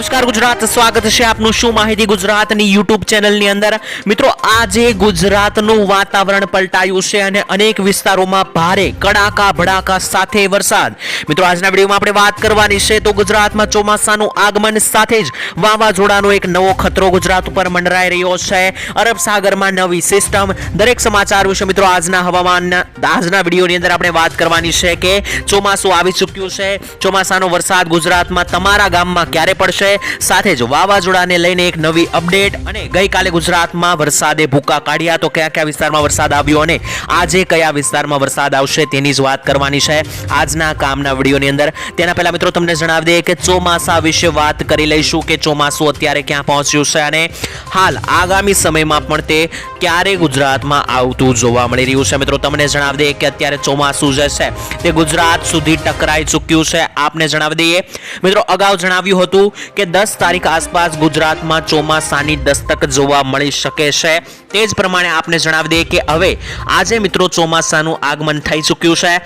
નમસ્કાર, ગુજરાત. સ્વાગત છે આપનું શું માહિતી ગુજરાતની યુટ્યુબ ચેનલની અંદર? મિત્રો, આજે ગુજરાતનું વાતાવરણ પલટાયું છે અને અનેક વિસ્તારોમાં ભારે કડાકા ભડાકા સાથે વરસાદ. મિત્રો, આજના વિડીયોમાં આપણે વાત કરવાની છે તો ગુજરાતમાં ચોમાસાનું આગમન સાથે જ વાવાઝોડાનો એક નવો ખતરો ગુજરાત ઉપર મંડરાઈ રહ્યો છે. અરબ સાગરમાં નવી સિસ્ટમ. દરેક સમાચાર વિશે મિત્રો, આજના હવામાન, આજના વિડીયોની અંદર આપણે વાત કરવાની છે કે ચોમાસું આવી ચૂક્યું છે. ચોમાસાનો વરસાદ ગુજરાતમાં તમારા ગામમાં ક્યારે પડશે? સાથે જ વાવાઝોડાને લઈને એક નવી અપડેટ અને ગઈકાલે ગુજરાતમાં વરસાદે ભૂકા કાઢ્યા. તો કયા કયા વિસ્તારમાં વરસાદ આવ્યો અને આજે કયા વિસ્તારમાં વરસાદ આવશે તેની જ વાત કરવાની છે આજના કામના વિડીયોની અંદર. તેના પહેલા મિત્રો તમને જણાવી દઈએ કે ચોમાસા વિશે વાત કરી લઈશું કે ચોમાસું અત્યારે ક્યાં પહોંચ્યું છે અને હાલ આગામી સમયમાં પણ તે ક્યારે ગુજરાતમાં આવતું જોવા મળી રહ્યું છે. મિત્રો તમને જણાવી દઈએ કે અત્યારે ચોમાસું જે છે તે ગુજરાત સુધી ટકરાઈ ચૂક્યું છે. આપને જણાવી દઈએ. મિત્રો અગાઉ જણાવ્યું હતું કે દસ તારીખ આસપાસ ગુજરાતમાં ચોમાસાની દસ્તક જોવા મળી શકે છે. તે જ પ્રમાણે આપને જણાવી દઈએ કે હવે આજે મિત્રો ચોમાસાનું આગમન થઈ ચૂક્યું છે.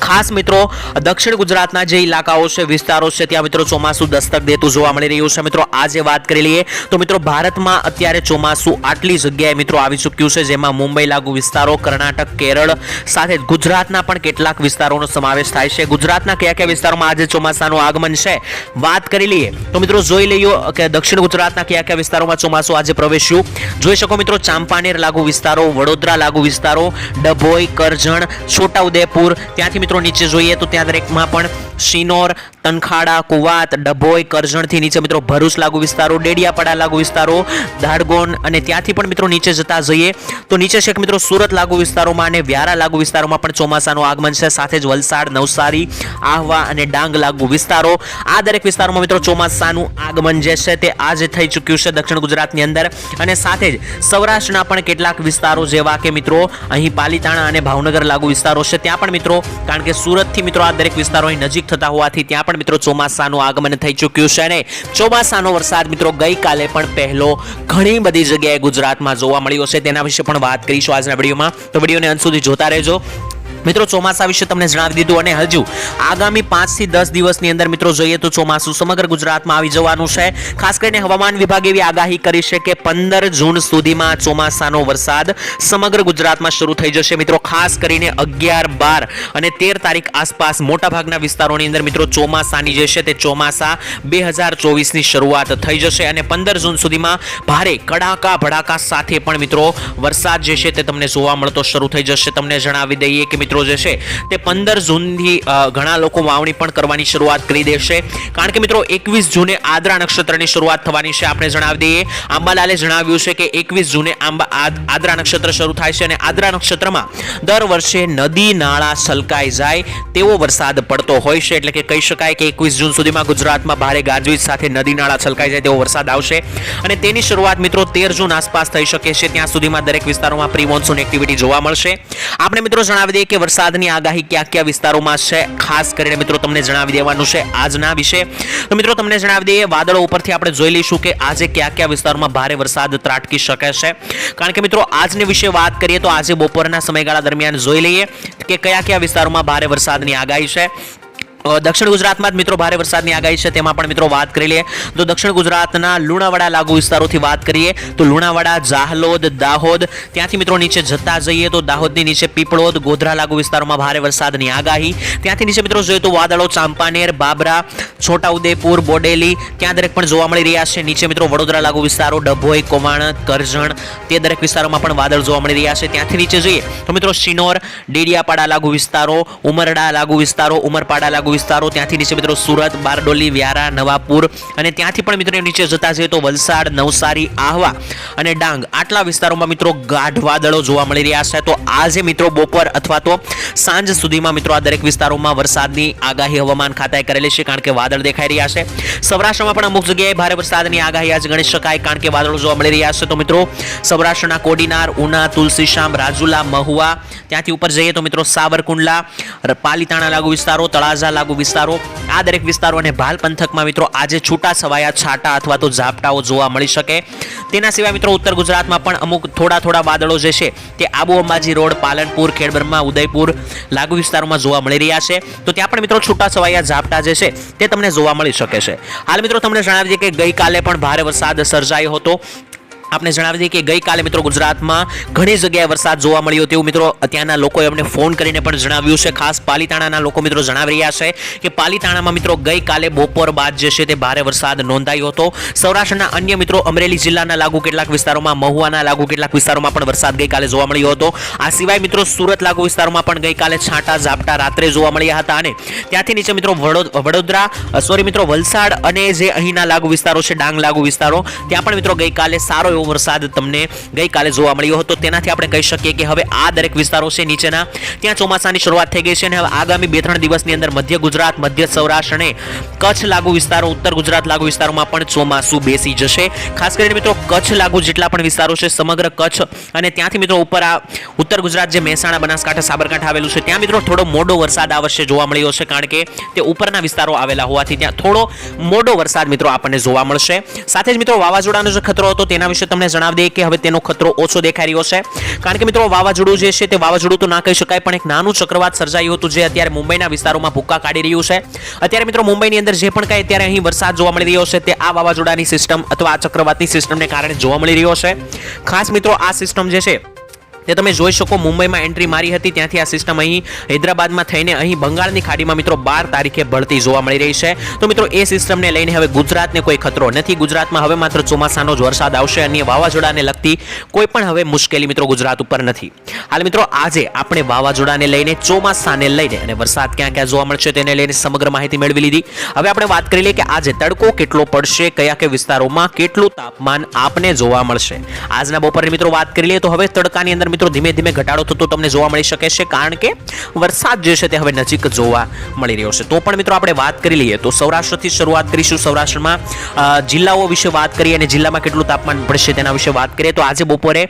ખાસ મિત્રો, દક્ષિણ ગુજરાતના જે ઇલાકાઓ છે, વિસ્તારો છે, ત્યાં મિત્રો ચોમાસું દસ્તક દેતું જોવા મળી રહ્યું છે. મિત્રો, આજે વાત કરી લઈએ તો મિત્રો, ભારતમાં અત્યારે ચોમાસું આટલી જગ્યાએ મિત્રો આવી ચૂક્યું છે, જેમાં મુંબઈ લાગુ વિસ્તારો, કર્ણાટક, કેરળ સાથે ગુજરાતના પણ કેટલાક વિસ્તારોનો સમાવેશ થાય છે. ગુજરાતના કયા કયા વિસ્તારોમાં આજે ચોમાસાનું આગમન છે, વાત કરી લઈએ. તો મિત્રો, જોઈ લઈએ કે દક્ષિણ ગુજરાતના કયા કયા વિસ્તારોમાં ચોમાસું આજે પ્રવેશ્યું. જોઈ શકો મિત્રો, ચાંપાનેર લાગુ વિસ્તારો, વડોદરા લાગુ વિસ્તારો, ડભોઈ, કરજણ, છોટાઉદેપુર, ત્યાંથી મિત્રો નીચે જોઈએ તો ત્યાં દરેકમાં પણ શિનોર, તનખાડા, કુવાત, ડભોઈ, કરજણથી નીચે મિત્રો ભરૂચ લાગુ વિસ્તારો, ડેડિયાપાડા લાગુ વિસ્તારો ધાડગોન અને ત્યાંથી પણ મિત્રો નીચે જતા જઈએ. તો નીચે છે કે મિત્રો સુરત લાગુ વિસ્તારોમાં અને વ્યારા લાગુ વિસ્તારોમાં પણ ચોમાસાનું આગમન છે. સાથે જ વલસાડ, નવસારી, આહવા અને ડાંગ લાગુ વિસ્તારો. આ દરેક વિસ્તારોમાં મિત્રો ચોમાસાનું આગમન જે છે તે આજે થઈ ચૂક્યું છે દક્ષિણ ગુજરાતની અંદર. અને સાથે જ સૌરાષ્ટ્રના પણ કેટલાક વિસ્તારો જેવા કે મિત્રો અહીં પાલીતાણા અને ભાવનગર લાગુ વિસ્તારો છે. ત્યાં પણ મિત્રો, કારણ કે સુરતથી મિત્રો આ દરેક વિસ્તારો અહીં નજીક થતા હોવાથી ત્યાં પણ મિત્રો ચોમાસાનું આગમન થઈ ચૂક્યું છે અને ચોમાસાનો વરસાદ મિત્રો ગઈકાલે પણ પહેલો ઘણી બધી જગ્યાએ ગુજરાતમાં જોવા મળ્યો છે. તેના વિશે પણ વાત કરીશું આજના વિડીયોમાં. તો વિડીયોને અંત સુધી જોતા રહેજો. મિત્રો, ચોમાસા વિશે તમને જણાવી દીધું અને હજુ આગામી પાંચથી દસ દિવસની અંદર મિત્રો, જોઈએ તો ચોમાસું સમગ્ર ગુજરાતમાં આવી જવાનું છે. ખાસ કરીને હવામાન વિભાગે એવી આગાહી કરી છે કે પંદર જૂન સુધીમાં ચોમાસાનો વરસાદ સમગ્ર ગુજરાતમાં શરૂ થઈ જશે. મિત્રો, ખાસ કરીને અગિયાર બાર અને તેર તારીખ આસપાસ મોટાભાગના વિસ્તારોની અંદર મિત્રો, ચોમાસાની જે છે તે ચોમાસા બે હજાર ચોવીસની શરૂઆત થઈ જશે અને પંદર જૂન સુધીમાં ભારે કડાકા ભડાકા સાથે પણ મિત્રો, વરસાદ જે છે તે તમને જોવા મળતો શરૂ થઈ જશે. તમને જણાવી દઈએ કે મિત્રો જે છે તે પંદર જૂનથી ઘણા લોકો વાવણી પણ કરવાની શરૂઆત કરી દેશે કારણ કે મિત્રો, એકવીસ જૂને આદ્રા નક્ષત્રની શરૂઆત થવાની છે, આપણે જણાવી દઈએ. આંબાલાલે જણાવ્યું છે કે એકવીસ જૂને આંબા આદ- આદ્રા નક્ષત્ર શરૂ થાય છે અને આદ્રા નક્ષત્રમાં દર વર્ષે નદી નાળા છલકાઈ જાય તેવો વરસાદ પડતો હોય છે. એટલે કે કહી શકાય કે એકવીસ જૂન સુધીમાં ગુજરાતમાં ભારે ગાજવીજ સાથે નદી નાળા છલકાઈ જાય તેવો વરસાદ આવશે. અને તેની શરૂઆત મિત્રો તેર જૂન આસપાસ થઈ શકે છે. ત્યાં સુધીમાં દરેક વિસ્તારોમાં પ્રી મોન્સૂન એક્ટિવિટી જોવા મળશે. આપણે મિત્રો જણાવી દઈએ કે વરસાદની આગાહી કયા કયા વિસ્તારોમાં છે, ખાસ કરીને મિત્રો તમને જણાવી દેવાનું છે આજના વિશે. તો મિત્રો તમને જણાવી દઈએ, વાદળો ઉપરથી આપણે જોઈ લઈશું કે આજે કયા કયા વિસ્તારોમાં ભારે વરસાદ ત્રાટકી શકે છે. કારણ કે મિત્રો આજને વિશે વાત કરીએ તો આજે બપોરના સમયગાળા દરમિયાન જોઈ લઈએ કે કયા કયા વિસ્તારોમાં ભારે વરસાદની આગાહી છે. દક્ષિણ ગુજરાતમાં જ મિત્રો ભારે વરસાદની આગાહી છે, તેમાં પણ મિત્રો વાત કરી લઈએ. તો દક્ષિણ ગુજરાતના લુણાવાડા લાગુ વિસ્તારોથી વાત કરીએ, તો લુણાવાડા, જાહલોદ, દાહોદ, ત્યાંથી મિત્રો નીચે જતા જઈએ, તો દાહોદની નીચે પીપળોદ, ગોધરા લાગુ વિસ્તારોમાં ભારે વરસાદની આગાહી. ત્યાંથી નીચે મિત્રો જોઈએ તો વાદળો ચાંપાનેર, બાબરા, છોટાઉદેપુર, બોડેલી, ત્યાં દરેક પણ જોવા મળી રહ્યા છે. નીચે મિત્રો વડોદરા લાગુ વિસ્તારો, ડભોઈ કોવાણ કરજણ, તે દરેક વિસ્તારોમાં પણ વાદળ જોવા મળી રહ્યા છે. ત્યાંથી નીચે જોઈએ તો મિત્રો શિનોર, ડેડિયાપાડા લાગુ વિસ્તારો, ઉમરડા લાગુ વિસ્તારો, ઉમરપાડા લાગુ વિસ્તારો. ત્યાંથી નીચે મિત્રો સુરત, બારડોલી, વ્યારા, નવાપુર અને ત્યાંથી પણ મિત્રો નીચે જતા જઈએ તો વલસાડ, નવસારી, આહવા અને ડાંગ. આટલા વિસ્તારોમાં મિત્રો ગાઢ વાદળો જોવા મળી રહ્યા છે. તો આજે મિત્રો બપોર અથવા તો સાંજ સુધીમાં મિત્રો આ દરેક વિસ્તારોમાં વરસાદની આગાહી હવામાન ખાતાએ કરેલી છે, કારણ કે વાદળ દેખાઈ રહ્યા છે. સૌરાષ્ટ્રમાં પણ અમુક જગ્યાએ ભારે વરસાદની આગાહી આજે ગણી શકાય કારણ કે વાદળો જોવા મળી રહ્યા છે. તો મિત્રો સૌરાષ્ટ્રના કોડીનાર, ઉના તુલસીશામ રાજુલા, મહુવા, ત્યાંથી ઉપર જઈએ તો મિત્રો સાવરકુંડલા, પાલીતાણા લાગુ વિસ્તારો, તળાજા લાગુ લાગુ વિસ્તારો, આ દરેક વિસ્તારો અને ભાલ પંથકમાં મિત્રો આજે છૂટા છવાયા છાંટા અથવા તો ઝાપટાઓ જોવા મળી શકે. તેના સિવાય મિત્રો ઉત્તર ગુજરાતમાં પણ અમુક થોડા થોડા વાદળો જે છે તે આબુ અંબાજી રોડ, પાલનપુર, ખેડબ્રહ્મા, ઉદયપુર લાગુ વિસ્તારોમાં જોવા મળી રહ્યા છે. તો ત્યાં પણ મિત્રો છૂટા છવાયા ઝાપટા જે છે તે તમને જોવા મળી શકે છે. હાલ મિત્રો તમને જણાવી દઈએ કે ગઈકાલે પણ ભારે વરસાદ સર્જાયો હતો. આપણે જણાવી દઈએ કે ગઈકાલે મિત્રો ગુજરાતમાં ઘણી જગ્યાએ વરસાદ જોવા મળ્યો તેવું મિત્રો ત્યાંના લોકોએ અમને ફોન કરીને પણ જણાવ્યું છે. ખાસ પાલીતાણાના લોકો મિત્રો જણાવી રહ્યા છે કે પાલીતાણામાં મિત્રો ગઈકાલે બપોર બાદ જે છે તે ભારે વરસાદ નોંધાયો હતો. સૌરાષ્ટ્રના અન્ય મિત્રો અમરેલી જિલ્લાના લાગુ કેટલાક વિસ્તારોમાં, મહુવાના લાગુ કેટલાક વિસ્તારોમાં પણ વરસાદ ગઈકાલે જોવા મળ્યો હતો. આ સિવાય મિત્રો સુરત લાગુ વિસ્તારોમાં પણ ગઈકાલે છાંટા ઝાપટા રાત્રે જોવા મળ્યા હતા અને ત્યાંથી નીચે મિત્રો વડો- વડોદરા સોરી મિત્રો વલસાડ અને જે અહીંના લાગુ વિસ્તારો છે, ડાંગ લાગુ વિસ્તારો, ત્યાં પણ મિત્રો ગઈકાલે સારો એવો વરસાદ તમને ગઈકાલે જોવા મળ્યો હતો. તેનાથી આપણે કહી શકીએ કે હવે આ દરેક વિસ્તારો છે નીચેના. ત્યાં ચોમાસાની શરૂઆત થઈ ગઈ છે અને હવે આગામી બે ત્રણ દિવસની અંદર મધ્ય ગુજરાત, મધ્ય સૌરાષ્ટ્ર અને કચ્છ લાગુ વિસ્તારો, ઉત્તર ગુજરાત લાગુ વિસ્તારોમાં પણ ચોમાસું બેસી જશે. ખાસ કરીને મિત્રો, કચ્છ લાગુ જેટલા પણ વિસ્તારો છે, સમગ્ર કચ્છ અને ત્યાંથી મિત્રો ઉપર આ ઉત્તર ગુજરાત જે મહેસાણા, બનાસકાંઠા, સાબરકાંઠા આવેલું છે, ત્યાં મિત્રો થોડો મોડો વરસાદ આવશે જોવા મળ્યો છે કારણ કે તે ઉપરના વિસ્તારો આવેલા હોવાથી ત્યાં થોડો મોડો વરસાદ મિત્રો આપણને જોવા મળશે. સાથે જ મિત્રો વાવાઝોડાનો જે ખતરો હતો તેના વિશે તમને જણાવી દઈએ કે હવે તેનો ખતરો ઓછો દેખાઈ રહ્યો છે. કારણ કે મિત્રો, વાવાઝોડું જે છે તે વાવાઝોડું તો ના કહી શકાય, પણ એક નાનું ચક્રવાત સર્જાયું હતું જે અત્યારે મુંબઈના વિસ્તારોમાં ભૂક્કા કાઢી રહ્યું છે. અત્યારે મિત્રો, મુંબઈની અંદર જે પણ કાંઈ અત્યારે અહીં વરસાદ જોવા મળી રહ્યો છે, તે આ વાવાઝોડાની સિસ્ટમ અથવા આ ચક્રવાતની સિસ્ટમને કારણે જોવા મળી રહ્યો છે. ખાસ મિત્રો, આ સિસ્ટમ જે છે તે તમે જોઈ શકો, મુંબઈમાં એન્ટ્રી મારી હતી. ત્યાંથી આ સિસ્ટમ અહીં હૈદરાબાદમાં થઈને અહીં બંગાળની ખાડીમાં મિત્રો બાર તારીખે ભળતી જોવા મળી રહી છે. તો મિત્રો, એ સિસ્ટમને લઈને હવે ગુજરાતને કોઈ ખતરો નથી. ગુજરાતમાં હવે માત્ર ચોમાસાનો જ વરસાદ આવશે. અને વાવાઝોડાને લગતી કોઈ પણ હવે મુશ્કેલી મિત્રો ગુજરાત ઉપર નથી. હાલ મિત્રો, આજે આપણે વાવાઝોડાને લઈને, ચોમાસાને લઈને અને વરસાદ ક્યાં ક્યાં જોવા મળશે તેને લઈને સમગ્ર માહિતી મેળવી લીધી. હવે આપણે વાત કરી લઈએ કે આજે તડકો કેટલો પડશે, કયા કયા વિસ્તારોમાં કેટલું તાપમાન આપને જોવા મળશે. આજના બપોરની મિત્રો વાત કરી લઈએ તો હવે તડકાની અંદર મિત્રો, ધીમે ધીમે ઘટાડો થતો તમને જોવા મળી શકે છે, કારણ કે વરસાદ જે છે તે હવે નજીક જોવા મળી રહ્યો છે. તો પણ મિત્રો, આપણે વાત કરી લઈએ તો સૌરાષ્ટ્રથી શરૂઆત કરીશું સૌરાષ્ટ્રમાં. જિલ્લાઓ વિશે વાત કરીએ અને જિલ્લામાં કેટલું તાપમાન પડશે તેના વિશે વાત કરીએ તો આજે બપોરે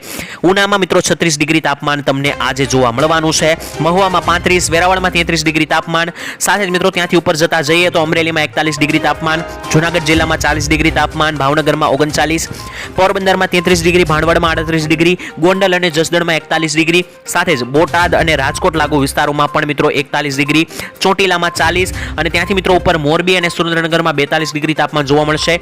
ઉનામાં મિત્રો, છત્રીસ ડિગ્રી તાપમાન તમને આજે જોવા મળવાનું છે. મહુવામાં પાંત્રીસ, વેરાવળમાં તેત્રીસ ડિગ્રી તાપમાન. સાથે જ મિત્રો, ત્યાંથી ઉપર જતા જઈએ તો અમરેલીમાં એકતાલીસ ડિગ્રી તાપમાન, જુનાગઢ જિલ્લામાં ચાલીસ ડિગ્રી તાપમાન, ભાવનગરમાં ઓગણચાલીસ, પોરબંદરમાં તેત્રીસ ડિગ્રી ભાણવડમાં આડત્રીસ ડિગ્રી, ગોંડલ અને જસદણમાં એકતાલીસ ડિગ્રી, સાથે જ બોટાદ અને રાજકોટ લાગુ વિસ્તારોમાં પણ મિત્રો એકતાલીસ ડિગ્રી, ચોટીલામાં ચાલીસ અને ત્યાંથી મિત્રો ઉપર મોરબી અને સુરેન્દ્રનગરમાં બેતાલીસ ડિગ્રી તાપમાન જોવા મળશે.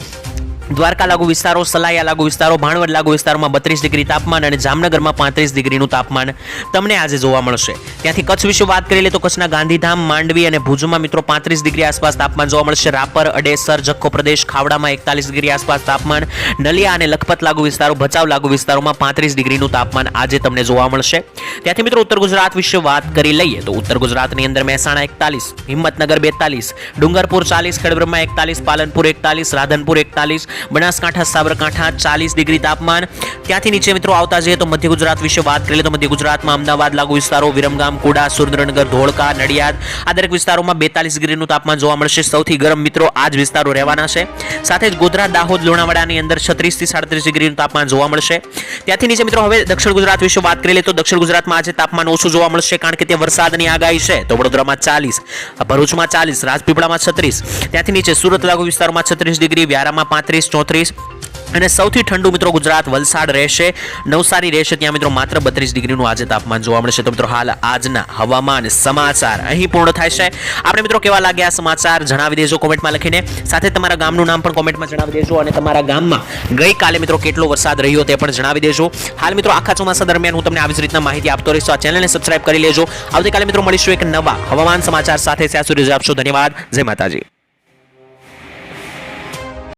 દ્વારકા લાગુ વિસ્તારો, સલાયા લાગુ વિસ્તારો, ભાણવડ લાગુ વિસ્તારોમાં બત્રીસ ડિગ્રી તાપમાન અને જામનગરમાં પાંત્રીસ ડિગ્રીનું તાપમાન તમને આજે જોવા મળશે. ત્યાંથી કચ્છ વિશે વાત કરી લઈએ તો કચ્છના ગાંધીધામ, માંડવી અને ભુજમાં મિત્રો પાંત્રીસ ડિગ્રી આસપાસ તાપમાન જોવા મળશે. રાપર, અડેસર, જખો પ્રદેશ, ખાવડામાં એકતાલીસ ડિગ્રી આસપાસ તાપમાન. નલિયા અને લખપત લાગુ વિસ્તારો, ભચાઉ લાગુ વિસ્તારોમાં પાંત્રીસ ડિગ્રીનું તાપમાન આજે તમને જોવા મળશે. ત્યાંથી મિત્રો ઉત્તર ગુજરાત વિશે વાત કરી લઈએ તો ઉત્તર ગુજરાતની અંદર મહેસાણા એકતાલીસ, હિંમતનગર બેતાલીસ, ડુંગરપુર ચાલીસ, ખેડબ્રહ્મા એકતાલીસ, પાલનપુર એકતાલીસ, રાધનપુર એકતાલીસ બનાસકાંઠા, સાબરકાંઠા, ચાલીસ ડિગ્રી તાપમાન. ત્યાંથી નીચે મિત્રો આવતા જઈએ તો મધ્ય ગુજરાત વિશે વાત કરીએ તો મધ્ય ગુજરાતમાં અમદાવાદ, લાગુ વિસ્તારો, વિરમગામ, કુડા, સુરેન્દ્રનગર, ધોળકા, નડિયાદ, આ દરેક વિસ્તારોમાં બેતાલીસ ડિગ્રીનું તાપમાન જોવા મળશે. સૌથી ગરમ મિત્રો આ જ વિસ્તારો રહેવાના છે. સાથે જ ગોધરા, દાહોદ, લુણાવાડાની અંદર છત્રીસથી સાડત્રીસ ડિગ્રીનું તાપમાન જોવા મળશે. ત્યાંથી નીચે મિત્રો હવે દક્ષિણ ગુજરાત વિશે વાત કરી લઈએ તો દક્ષિણ ગુજરાતમાં આજે તાપમાન ઓછું જોવા મળશે કારણ કે તે વરસાદની આગાહી છે. તો વડોદરામાં ચાલીસ, ભરૂચમાં ચાલીસ, રાજપીપળામાં છત્રીસ. ત્યાંથી નીચે સુરત, લાગુ વિસ્તારમાં છત્રીસ ડિગ્રી, વ્યારામાં પાંત્રીસ ચોત્રીસ. અને સૌથી ઠંડુ મિત્રો ગુજરાત વલસાડ રહેશે. નવસારી રહેશે ત્યાં મિત્રો માત્ર બત્રીસ ડિગ્રીનું આજે તાપમાન જોવા મળશે. તો મિત્રો હાલ આજના હવામાન સમાચાર અહીં પૂર્ણ થાય છે. આપણે મિત્રો કેવા લાગ્યા સમાચાર જણાવી દેજો કોમેન્ટમાં લખીને. સાથે તમારા ગામનું નામ પણ કોમેન્ટમાં જણાવી દેજો અને તમારા ગામમાં ગઈકાલે મિત્રો કેટલો વરસાદ રહ્યો તે પણ જણાવી દેજો. હાલ મિત્રો આખા ચોમાસા દરમિયાન હું તમને આવી જ રીતના માહિતી આપતો રહીશ. આ ચેનલને સબસ્ક્રાઇબ કરી લેજો. આવતીકાલે મિત્રો મળીશું એક નવા હવામાન સમાચાર સાથે. ત્યાં સુધી આપશો. ધન્યવાદ. જય માતાજી.